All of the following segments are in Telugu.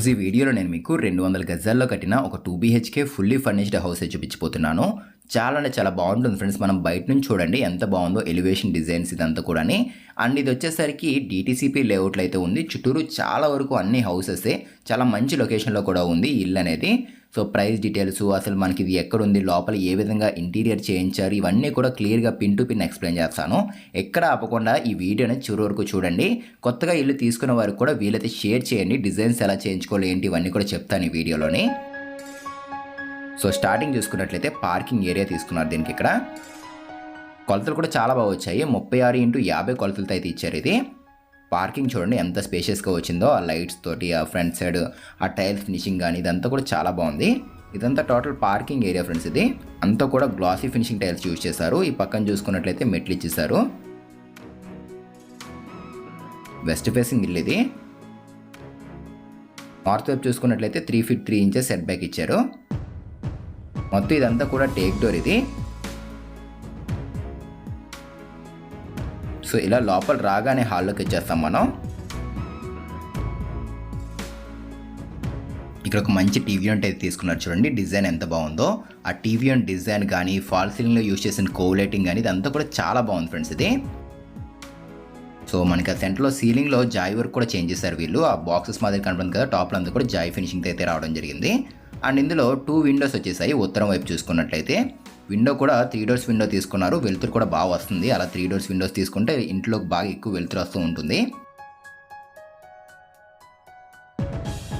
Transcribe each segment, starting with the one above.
ఈరోజు ఈ వీడియోలో నేను మీకు రెండు వందల గజాల్లో కట్టిన ఒక two BHK fully furnished house చూపించిపోతున్నాను చాలా అంటే చాలా బాగుంటుంది ఫ్రెండ్స్. మనం బయట నుంచి చూడండి ఎంత బాగుందో ఎలివేషన్ డిజైన్స్ ఇదంతా కూడాని. అండ్ ఇది వచ్చేసరికి డీటీసీపీ లేఅవుట్లో అయితే ఉంది. చుట్టూరు చాలా వరకు అన్ని హౌసెసే. చాలా మంచి లొకేషన్లో కూడా ఉంది ఈ ఇల్లు అనేది. సో ప్రైస్ డీటెయిల్స్ అసలు మనకి ఇది ఎక్కడుంది లోపల ఏ విధంగా ఇంటీరియర్ చేయించారు ఇవన్నీ కూడా క్లియర్గా పిన్ టు పిన్ ఎక్స్ప్లెయిన్ చేస్తాను. ఎక్కడ ఆపకుండా ఈ వీడియోని చివరి వరకు చూడండి. కొత్తగా ఇల్లు తీసుకున్న వారికి కూడా వీలైతే షేర్ చేయండి. డిజైన్స్ ఎలా చేయించుకోవాలి ఏంటి ఇవన్నీ కూడా చెప్తాను ఈ వీడియోలోని. సో స్టార్టింగ్ చూసుకున్నట్లయితే పార్కింగ్ ఏరియా తీసుకున్నారు దీనికి ఇక్కడ. కొలతలు కూడా చాలా బాగా వచ్చాయి. ముప్పై ఆరు ఇంటూ యాభై కొలతలతో అయితే ఇచ్చారు ఇది. పార్కింగ్ చూడండి ఎంత స్పేషియస్గా వచ్చిందో ఆ లైట్స్ తోటి ఆ ఫ్రంట్ సైడ్ ఆ టైల్స్ ఫినిషింగ్ కానీ ఇదంతా కూడా చాలా బాగుంది. ఇదంతా టోటల్ పార్కింగ్ ఏరియా ఫ్రెండ్స్ ఇది. అంతా కూడా గ్లాసీ ఫినిషింగ్ టైల్స్ యూజ్ చేశారు. ఈ పక్కన చూసుకున్నట్లయితే మెట్లు ఇచ్చేసారు వెస్ట్ ఫేసింగ్ ఇల్లు ఇది. నార్త్ వైపు చూసుకున్నట్లయితే three feet three inches set back ఇచ్చారు. మొత్తం ఇదంతా కూడా టేక్ డోర్ ఇది. సో ఇలా లోపల రాగానే హాల్లోకి వచ్చేస్తాం మనం. ఇక్కడ ఒక మంచి టీవీ యూనిట్ అయితే తీసుకున్నారు చూడండి డిజైన్ ఎంత బాగుందో. ఆ టీవీ యూనిట్ డిజైన్ కానీ ఫాల్ సీలింగ్లో యూజ్ చేసిన కోలైటింగ్ కానీ ఇదంతా కూడా చాలా బాగుంది ఫ్రెండ్స్ ఇది. సో మనకి ఆ సెంటర్లో సీలింగ్లో జాయ్ వర్క్ కూడా చేంజ్ చేశారు వీళ్ళు. ఆ బాక్సెస్ మాదిరి కనపడింది కదా టాప్లో అంతా కూడా జాయ్ ఫినిషింగ్ అయితే రావడం జరిగింది. అండ్ ఇందులో టూ విండోస్ వచ్చేసాయి ఉత్తరం వైపు చూసుకున్నట్లయితే. విండో కూడా త్రీ డోర్స్ విండో తీసుకున్నారు. వెలుతురు కూడా బాగా వస్తుంది. అలా త్రీ డోర్స్ విండోస్ తీసుకుంటే ఇంట్లోకి బాగా ఎక్కువ వెలుతురు వస్తూ ఉంటుంది.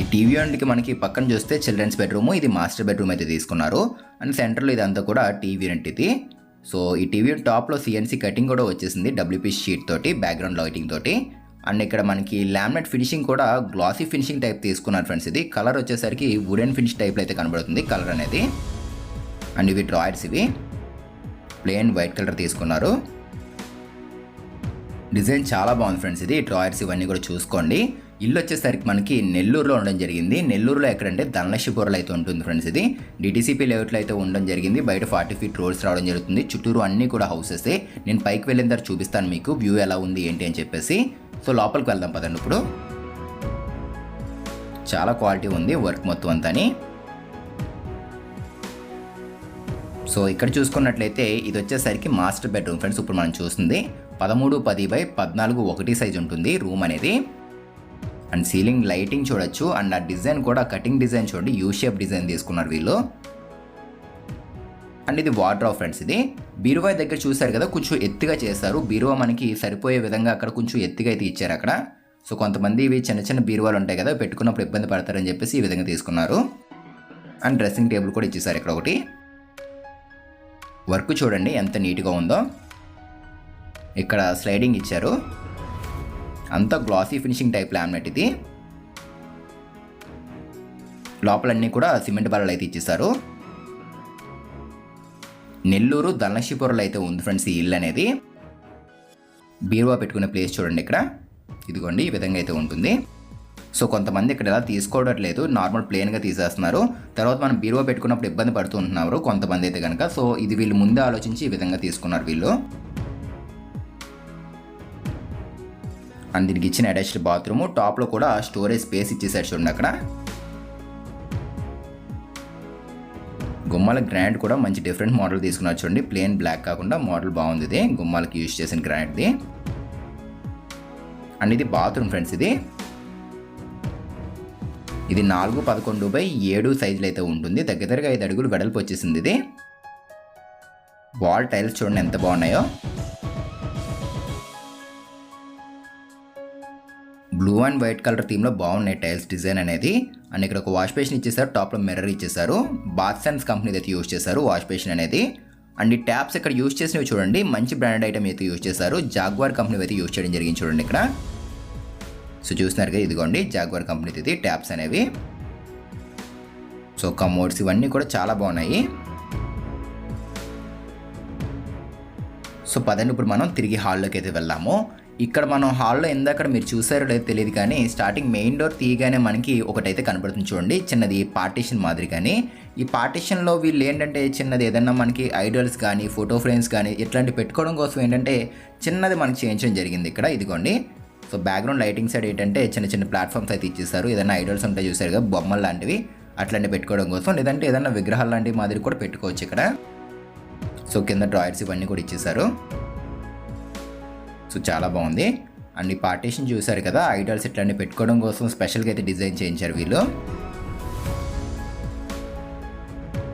ఈ టీవీ యూనిట్కి మనకి పక్కన చూస్తే చిల్డ్రన్స్ బెడ్రూమ్ ఇది మాస్టర్ బెడ్రూమ్ అయితే తీసుకున్నారు. అండ్ సెంటర్లో ఇదంతా కూడా టీవీ యూనిట్ ఇది. సో ఈ టీవీ టాప్లో సిఎన్సీ కటింగ్ కూడా వచ్చేసింది డబ్ల్యూపీ షీట్ తోటి బ్యాక్గ్రౌండ్ లైటింగ్ తోటి. అండ్ ఇక్కడ మనకి లామినేట్ ఫినిషింగ్ కూడా గ్లాసీ ఫినిషింగ్ టైప్ తీసుకున్నారు ఫ్రెండ్స్ ఇది. కలర్ వచ్చేసరికి వుడెన్ ఫినిష్ టైప్లో అయితే కనబడుతుంది కలర్ అనేది. అండ్ ఇవి డ్రాయర్స్ ఇవి. ప్లెయిన్ వైట్ కలర్ తీసుకున్నారు. డిజైన్ చాలా బాగుంది ఫ్రెండ్స్ ఇది. డ్రాయర్స్ ఇవన్నీ కూడా చూసుకోండి. ఇల్లు వచ్చేసరికి మనకి నెల్లూరులో ఉండడం జరిగింది. నెల్లూరులో ఎక్కడంటే ధనలక్ష్మీపురంలో అయితే ఉంటుంది ఫ్రెండ్స్ ఇది. డిటీసీపీ లేఅవుట్లో అయితే ఉండడం జరిగింది. బయట ఫార్టీ ఫీట్ రోడ్స్ రావడం జరుగుతుంది. చుట్టూరు అన్నీ కూడా హౌసెస్ నేను పైకి వెళ్ళిన తర్వాత చూపిస్తాను మీకు. వ్యూ ఎలా ఉంది ఏంటి అని చెప్పేసి. సో లోపలికి వెళ్దాం పదండి ఇప్పుడు. చాలా క్వాలిటీ ఉంది వర్క్ మొత్తం అంతాని. సో ఇక్కడ చూసుకున్నట్లయితే ఇది వచ్చేసరికి మాస్టర్ బెడ్రూమ్. ఫ్రెండ్స్ ఇప్పుడు మనం చూస్తుంది పదమూడు పది బై పద్నాలుగు ఒకటి సైజ్ ఉంటుంది రూమ్ అనేది. అండ్ సీలింగ్ లైటింగ్ చూడొచ్చు. అండ్ ఆ డిజైన్ కూడా కటింగ్ డిజైన్ చూడండి. యూ షేప్ డిజైన్ తీసుకున్నారు వీళ్ళు. అండ్ ఇది వాటర్ ఆఫ్ ఫ్రెండ్స్ ఇది. బీరువా దగ్గర చూశారు కదా కొంచెం ఎత్తుగా చేశారు. బీరువా మనకి సరిపోయే విధంగా అక్కడ కొంచెం ఎత్తుగా అయితే ఇచ్చారు అక్కడ. సో కొంతమంది ఇవి చిన్న చిన్న బీరువాలు ఉంటాయి కదా పెట్టుకున్నప్పుడు ఇబ్బంది పడతారని చెప్పేసి ఈ విధంగా తీసుకున్నారు. అండ్ డ్రెస్సింగ్ టేబుల్ కూడా ఇచ్చేసారు ఇక్కడ ఒకటి. వర్క్ చూడండి ఎంత నీట్గా ఉందో. ఇక్కడ స్లైడింగ్ ఇచ్చారు. అంతా గ్లాసీ ఫినిషింగ్ టైప్ లామినేట్ ఇది. లోపలన్నీ కూడా సిమెంట్ బల్లలు అయితే ఇచ్చేసారు నెల్లూరు ధనలక్ష్మీపురంలో అయితే ఉంది ఫ్రెండ్స్ ఈ ఇల్లు అనేది. బీరువా పెట్టుకునే ప్లేస్ చూడండి ఇక్కడ. ఇదిగోండి ఈ విధంగా అయితే ఉంటుంది. సో కొంతమంది ఇక్కడ ఎలా తీసుకోవడం లేదు నార్మల్ ప్లేన్గా తీసేస్తున్నారు. తర్వాత మనం బీరువా పెట్టుకున్నప్పుడు ఇబ్బంది పడుతూ ఉంటున్నారు కొంతమంది అయితే కనుక సో ఇది వీళ్ళు ముందే ఆలోచించి ఈ విధంగా తీసుకున్నారు వీళ్ళు. అండ్ దీనికి ఇచ్చిన అటాచ్డ్ బాత్రూమ్ టాప్లో కూడా స్టోరేజ్ స్పేస్ ఇచ్చేసారు చూడండి అక్కడ. గుమ్మాల గ్రాండ్ కూడా మంచి డిఫరెంట్ మోడల్ తీసుకున్నారు చూడండి. ప్లేన్ బ్లాక్ కాకుండా మోడల్ బాగుంది ఇది. గుమ్మాలకి యూజ్ చేసిన గ్రాండ్ది అండ్ ఇది బాత్రూమ్ ఫ్రెండ్స్ ఇది. ఇది నాలుగు పదకొండు బై ఏడు సైజులు అయితే ఉంటుంది. దగ్గర దగ్గరగా ఐదు అడుగులు వెడల్పు వచ్చేసింది ఇది. వాల్ టైల్స్ చూడండి ఎంత బాగున్నాయో. బ్లూ అండ్ వైట్ కలర్ థీమ్లో బాగున్నాయి టైల్స్ డిజైన్ అనేది. అండ్ ఇక్కడ ఒక వాష్ బేసిన్ ఇచ్చేసారు టాప్లో మిర్రర్ ఇచ్చేసారు బాత్సన్స్ కంపెనీ అయితే యూజ్ చేశారు వాష్ బేసిన్ అనేది. అండ్ ఈ ట్యాప్స్ ఇక్కడ యూజ్ చేసినవి చూడండి మంచి బ్రాండ్ ఐటమ్ అయితే యూజ్ చేశారు. జాగ్వార్ కంపెనీ అయితే యూజ్ చేయడం జరిగింది చూడండి ఇక్కడ. సో చూస్తున్నారు కదా ఇదిగోండి జాగ్వార్ కంపెనీ ఇది ట్యాప్స్ అనేవి. సో కమోడ్స్ ఇవన్నీ కూడా చాలా బాగున్నాయి. సో పదండి ఇప్పుడు మనం తిరిగి హాల్లోకి అయితే వెళ్ళాము ఇక్కడ మనం హాల్లో ఇందాక మీరు చూసారో లేదో తెలియదు కానీ స్టార్టింగ్ మెయిన్ డోర్ తీయగానే మనకి ఒకటైతే కనబడుతుంది చూడండి చిన్నది పార్టీషన్ మాదిరి కానీ ఈ పార్టీషన్లో వీళ్ళు ఏంటంటే చిన్నది ఏదన్నా మనకి ఐడల్స్ కానీ ఫోటో ఫ్రేమ్స్ కానీ ఇట్లాంటివి పెట్టుకోవడం కోసం ఏంటంటే చిన్నది మనకి చేయించడం జరిగింది ఇక్కడ ఇదిగోండి. సో బ్యాక్గ్రౌండ్ లైటింగ్ సైడ్ ఏంటంటే చిన్న చిన్న ప్లాట్ఫామ్స్ అయితే ఇచ్చేస్తారు ఏదైనా ఐడల్స్ ఉంటాయి చూసారు కదా బొమ్మలు లాంటివి అట్లాంటివి పెట్టుకోవడం కోసం. లేదంటే ఏదైనా విగ్రహాలు లాంటివి మాదిరి కూడా పెట్టుకోవచ్చు ఇక్కడ. సో కింద డ్రాయర్స్ ఇవన్నీ కూడా ఇచ్చేసారు సో చాలా బాగుంది. అండ్ ఈ పార్టీషన్ చూసారు కదా ఐడల్స్ ఇట్లాంటివి పెట్టుకోవడం కోసం స్పెషల్గా అయితే డిజైన్ చేయించారు వీళ్ళు.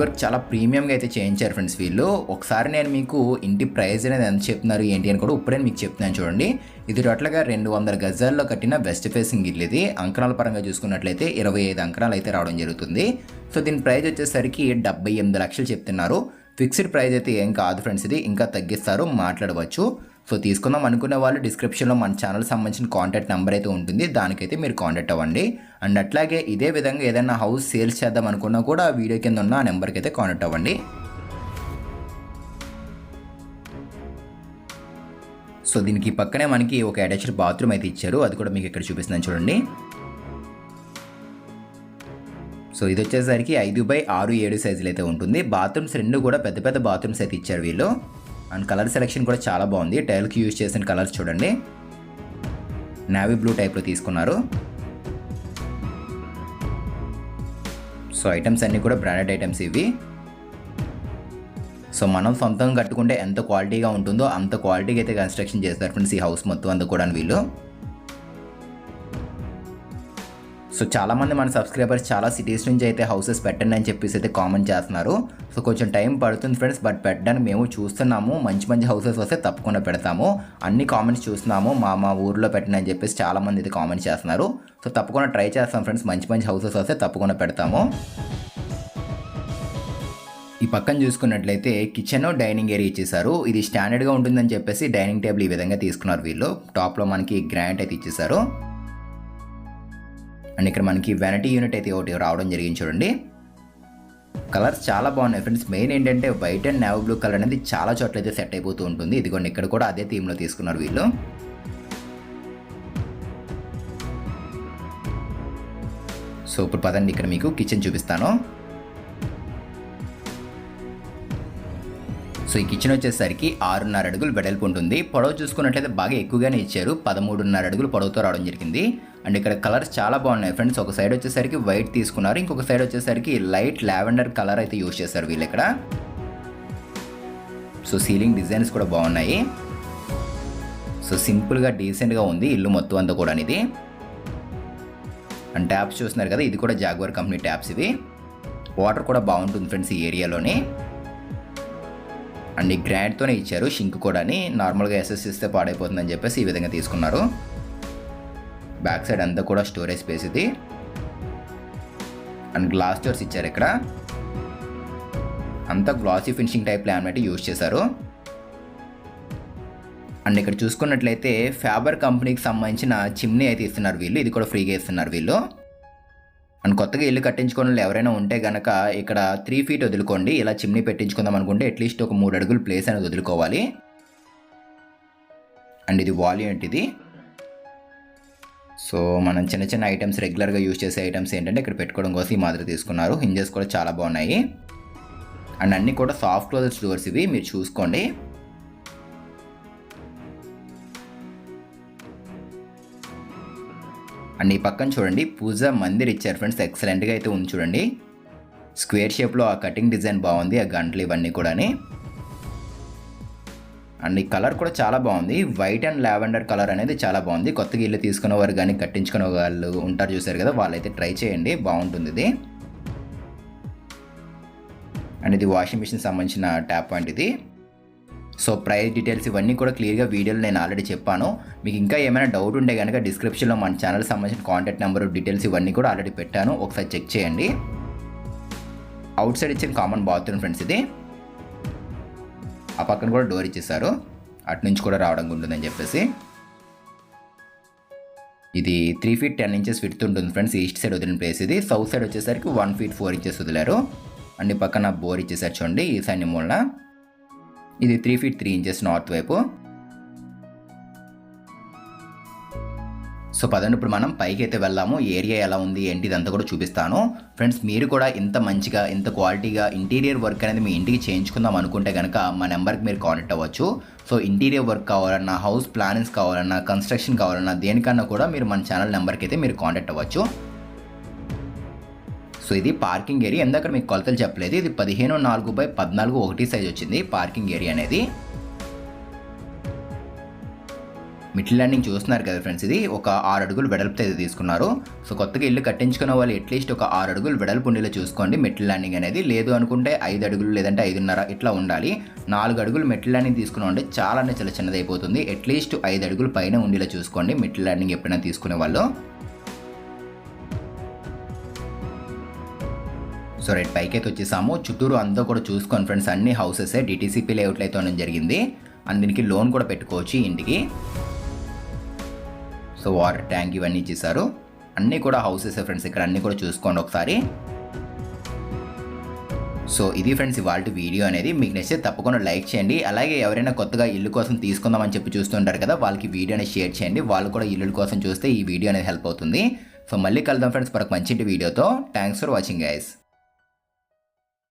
వర్క్ చాలా ప్రీమియంగా అయితే చేయించారు ఫ్రెండ్స్ వీళ్ళు. ఒకసారి నేను మీకు ఇంటి ప్రైస్ అనేది ఎంత చెప్తున్నారు ఏంటి అని కూడా ఇప్పుడే మీకు చెప్తున్నాను చూడండి. ఇది టోటల్గా రెండు వందల గజాల్లో కట్టిన వెస్ట్ ఫేసింగ్ ఇల్లు ఇది. అంకణాల పరంగా చూసుకున్నట్లయితే ఇరవై ఐదు అంకణాలు అయితే రావడం జరుగుతుంది. సో దీని ప్రైస్ వచ్చేసరికి డెబ్బై ఎనిమిది లక్షలు చెప్తున్నారు. ఫిక్స్డ్ ప్రైస్ అయితే ఏం కాదు ఫ్రెండ్స్ ఇది. ఇంకా తగ్గిస్తారు మాట్లాడవచ్చు. సో తీసుకుందాం అనుకునే వాళ్ళు డిస్క్రిప్షన్లో మన ఛానల్ సంబంధించిన కాంటాక్ట్ నెంబర్ అయితే ఉంటుంది. దానికైతే మీరు కాంటాక్ట్ అవ్వండి. అండ్ అట్లాగే ఇదే విధంగా ఏదైనా హౌస్ సేల్స్ చేద్దాం అనుకున్నా కూడా ఆ వీడియో కింద ఉన్న ఆ నెంబర్కి అయితే కాంటాక్ట్ అవ్వండి. సో దీనికి పక్కనే మనకి ఒక అటాచ్డ్ బాత్రూమ్ అయితే ఇచ్చారు. అది కూడా మీకు ఇక్కడ చూపిస్తున్నాను చూడండి. సో ఇది వచ్చేసరికి ఐదు బై ఆరు ఏడు సైజులు అయితే ఉంటుంది. బాత్రూమ్స్ రెండు కూడా పెద్ద పెద్ద బాత్రూమ్స్ అయితే ఇచ్చారు వీళ్ళు. అండ్ కలర్ సెలెక్షన్ కూడా చాలా బాగుంది. టైల్కి యూజ్ చేసిన కలర్స్ చూడండి. నావీ బ్లూ టైప్లో తీసుకున్నారు. సో ఐటమ్స్ అన్నీ కూడా బ్రాండెడ్ ఐటమ్స్ ఇవి. సో మనం సొంతంగా కట్టుకుంటే ఎంత క్వాలిటీగా ఉంటుందో అంత క్వాలిటీగా అయితే కన్స్ట్రక్షన్ చేస్తారు. ఫ్రెండ్స్ ఈ హౌస్ మొత్తం అంతా కూడా వీళ్ళు. సో చాలామంది మన సబ్స్క్రైబర్స్ చాలా సిటీస్ నుంచి అయితే హౌసెస్ పెట్టండి అని చెప్పేసి అయితే కామెంట్ చేస్తున్నారు. సో కొంచెం టైం పడుతుంది ఫ్రెండ్స్ బట్ పెట్టడానికి మేము చూస్తున్నాము. మంచి మంచి హౌసెస్ వస్తే తప్పకుండా పెడతాము. అన్ని కామెంట్స్ చూస్తున్నాము. మా మా ఊర్లో పెట్టండి అని చెప్పేసి చాలామంది అయితే కామెంట్ చేస్తున్నారు. సో తప్పకుండా ట్రై చేస్తాం ఫ్రెండ్స్. మంచి మంచి హౌసెస్ వస్తే తప్పకుండా పెడతాము. ఈ పక్కన చూసుకున్నట్లయితే కిచెన్ డైనింగ్ ఏరియా ఇచ్చేసారు ఇది స్టాండర్డ్గా ఉంటుందని చెప్పేసి డైనింగ్ టేబుల్ ఈ విధంగా తీసుకున్నారు వీళ్ళు. టాప్లో మనకి గ్రాంట్ అయితే ఇచ్చేసారు అండ్ ఇక్కడ మనకి వెనటీ యూనిట్ అయితే ఒకటి రావడం జరిగింది చూడండి. కలర్స్ చాలా బాగున్నాయి ఫ్రెండ్స్ మెయిన్ ఏంటంటే white and navy blue colour అనేది చాలా చోట్ల అయితే సెట్ అయిపోతూ ఉంటుంది. ఇదిగోండి ఇక్కడ కూడా అదే థీమ్లో తీసుకున్నారు వీళ్ళు. సో ఇప్పుడు పదండి ఇక్కడ మీకు కిచెన్ చూపిస్తాను. సో ఈ కిచెన్ వచ్చేసరికి ఆరున్నర అడుగులు వెడల్పు ఉంటుంది. పొడవు చూసుకున్నట్లయితే బాగా ఎక్కువగానే ఇచ్చారు. పదమూడున్నర అడుగులు పొడవుతో రావడం జరిగింది. అండ్ ఇక్కడ కలర్స్ చాలా బాగున్నాయి ఫ్రెండ్స్ ఒక సైడ్ వచ్చేసరికి వైట్ తీసుకున్నారు. ఇంకొక సైడ్ వచ్చేసరికి లైట్ లావెండర్ కలర్ అయితే యూజ్ చేశారు వీళ్ళు ఇక్కడ. సో సీలింగ్ డిజైన్స్ కూడా బాగున్నాయి. సో సింపుల్గా డీసెంట్గా ఉంది ఇల్లు మొత్తం అంతా కూడా ఇది అండ్ ట్యాప్స్ చూస్తున్నారు కదా ఇది కూడా జాగ్వర్ కంపెనీ ట్యాప్స్ ఇవి. వాటర్ కూడా బాగుంటుంది ఫ్రెండ్స్ ఈ ఏరియాలోని అండ్ ఈ గ్రాండ్తోనే ఇచ్చారు. షింక్ కూడా నార్మల్గా ఎస్ఎస్ ఇస్తే పాడైపోతుందని చెప్పేసి ఈ విధంగా తీసుకున్నారు. బ్యాక్ సైడ్ అంతా కూడా స్టోరేజ్ స్పేస్ ఇది. అండ్ గ్లాస్ డోర్స్ ఇచ్చారు ఇక్కడ. అంతా glossy finishing type laminate use చేశారు. అండ్ ఇక్కడ చూసుకున్నట్లయితే ఫ్యాబర్ కంపెనీకి సంబంధించిన చిమ్నీ అయితే ఇస్తున్నారు వీళ్ళు. ఇది కూడా ఫ్రీగా ఇస్తున్నారు వీళ్ళు. అండ్ కొత్తగా ఇల్లు కట్టించుకోవడం ఎవరైనా ఉంటే గనక ఇక్కడ త్రీ ఫీట్ వదులుకోండి. ఇలా చిమ్నీ పెట్టించుకుందాం అనుకుంటే అట్లీస్ట్ ఒక మూడు అడుగులు ప్లేస్ అనేది వదులుకోవాలి. అండ్ ఇది వాల్ యూనిట్ ఇది. సో మనం చిన్న చిన్న ఐటమ్స్ రెగ్యులర్గా యూజ్ చేసే ఐటమ్స్ ఏంటంటే ఇక్కడ పెట్టుకోవడం కోసం ఈ మాదిరి తీసుకున్నారు. హింజెస్ కూడా చాలా బాగున్నాయి. అండ్ అన్నీ కూడా సాఫ్ట్ క్లోజెస్ డోర్స్ ఇవి. మీరు చూసుకోండి. అండ్ ఈ పక్కన చూడండి పూజ మందిర్ ఇచ్చారు ఫ్రెండ్స్ ఎక్సలెంట్గా అయితే ఉంది చూడండి. స్క్వేర్ షేప్లో ఆ కటింగ్ డిజైన్ బాగుంది ఆ గంటలు ఇవన్నీ కూడాని. అండ్ ఈ కలర్ కూడా చాలా బాగుంది వైట్ అండ్ లావెండర్ కలర్ అనేది చాలా బాగుంది. కొత్తగా ఇల్లు తీసుకునే వారు కానీ కట్టించుకునే వాళ్ళు ఉంటారు చూసారు కదా వాళ్ళైతే ట్రై చేయండి బాగుంటుంది ఇది. అండ్ ఇది వాషింగ్ మిషన్ సంబంధించిన ట్యాప్ పాయింట్ ఇది. సో ప్రైస్ డీటెయిల్స్ ఇవన్నీ కూడా క్లియర్గా వీడియోలో నేను ఆల్రెడీ చెప్పాను. మీకు ఇంకా ఏమైనా డౌట్ ఉంటే కనుక డిస్క్రిప్షన్లో మన ఛానల్ సంబంధించిన కాంటాక్ట్ నెంబర్ డీటెయిల్స్ ఇవన్నీ కూడా ఆల్రెడీ పెట్టాను. ఒకసారి చెక్ చేయండి. అవుట్ సైడ్ ఇచ్చిన కామన్ బాత్రూమ్ ఫ్రెండ్స్ ఇది. ఆ పక్కన కూడా డోర్ ఇచ్చేసారు అటు నుంచి కూడా రావడం ఉంటుందని చెప్పేసి. ఇది three feet ten inches feet ఉంటుంది ఫ్రెండ్స్ ఈస్ట్ సైడ్ వదిలిన ప్లేస్ ఇది. సౌత్ సైడ్ వచ్చేసరికి వన్ ఫీట్ ఫోర్ ఇంచెస్ వదిలారు. అండ్ పక్కన బోర్ ఇచ్చేసారు చూడండి ఈ సైడ్ మూలన. ఇది three feet three inches north వైపు. సో పదండి ఇప్పుడు మనం పైకి అయితే వెళ్ళాము ఏరియా ఎలా ఉంది ఏంటి ఇదంతా కూడా చూపిస్తాను. ఫ్రెండ్స్ మీరు కూడా ఇంత మంచిగా ఇంత క్వాలిటీగా ఇంటీరియర్ వర్క్ అనేది మీ ఇంటికి చేయించుకుందాం అనుకుంటే కనుక మా నెంబర్కి మీరు కాంటాక్ట్ అవ్వచ్చు. సో ఇంటీరియర్ వర్క్ కావాలన్నా హౌస్ ప్లానింగ్స్ కావాలన్నా కన్స్ట్రక్షన్ కావాలన్నా దేనికన్నా కూడా మీరు మన ఛానల్ నెంబర్కి అయితే మీరు కాంటాక్ట్ అవ్వచ్చు. సో ఇది పార్కింగ్ ఏరియా. ఎందాక మీకు కొలతలు చెప్పలేదు. ఇది పదిహేను నాలుగు బై పద్నాలుగు ఒకటి సైజ్ వచ్చింది పార్కింగ్ ఏరియా అనేది. మిడిల్ ల్యాండింగ్ చూస్తున్నారు కదా ఫ్రెండ్స్ ఇది. ఒక ఆరు అడుగులు వెడల్పుతో ఇది తీసుకున్నారు. సో కొత్తగా ఇల్లు కట్టించుకున్న వాళ్ళు అట్లీస్ట్ ఒక ఆరు అడుగులు వెడల్పు ఉండేలా చూసుకోండి. మిడిల్ ల్యాండింగ్ అనేది లేదు అనుకుంటే ఐదు అడుగులు లేదంటే ఐదున్నర ఇట్లా ఉండాలి. నాలుగు అడుగులు మిడిల్ ల్యాండింగ్ తీసుకున్నాం అంటే చాలా చాలా చిన్నదైపోతుంది. అట్లీస్ట్ ఐదు అడుగులు పైన ఉండేలా చూసుకోండి. మిడిల్ ల్యాండింగ్ ఎప్పుడైనా తీసుకునే వాళ్ళు. సో రైట్ పైకి అయితే వచ్చేసాము. చుట్టూరు అంతా కూడా చూసుకోండి ఫ్రెండ్స్ అన్ని హౌసెస్ డిటీసీపీ లేఅవుట్లు అయితే ఉండడం జరిగింది. అండ్ దీనికి లోన్ కూడా పెట్టుకోవచ్చు ఇంటికి. సో వాటర్ ట్యాంక్ ఇవన్నీ ఇచ్చేసారు. అన్నీ కూడా హౌసెస్ ఫ్రెండ్స్ ఇక్కడ అన్నీ కూడా చూసుకోండి ఒకసారి. సో ఇది ఫ్రెండ్స్ ఇవాళ వీడియో అనేది. మీకు నచ్చితే తప్పకుండా లైక్ చేయండి. అలాగే ఎవరైనా కొత్తగా ఇల్లు కోసం తీసుకుందామని చెప్పి చూస్తుంటారు కదా వాళ్ళకి వీడియోని షేర్ చేయండి. వాళ్ళు కూడా ఇల్లు కోసం చూస్తే ఈ వీడియో అనేది హెల్ప్ అవుతుంది. సో మళ్ళీ కలుద్దాం ఫ్రెండ్స్ మనకు మంచి వీడియోతో. Thanks for watching guys.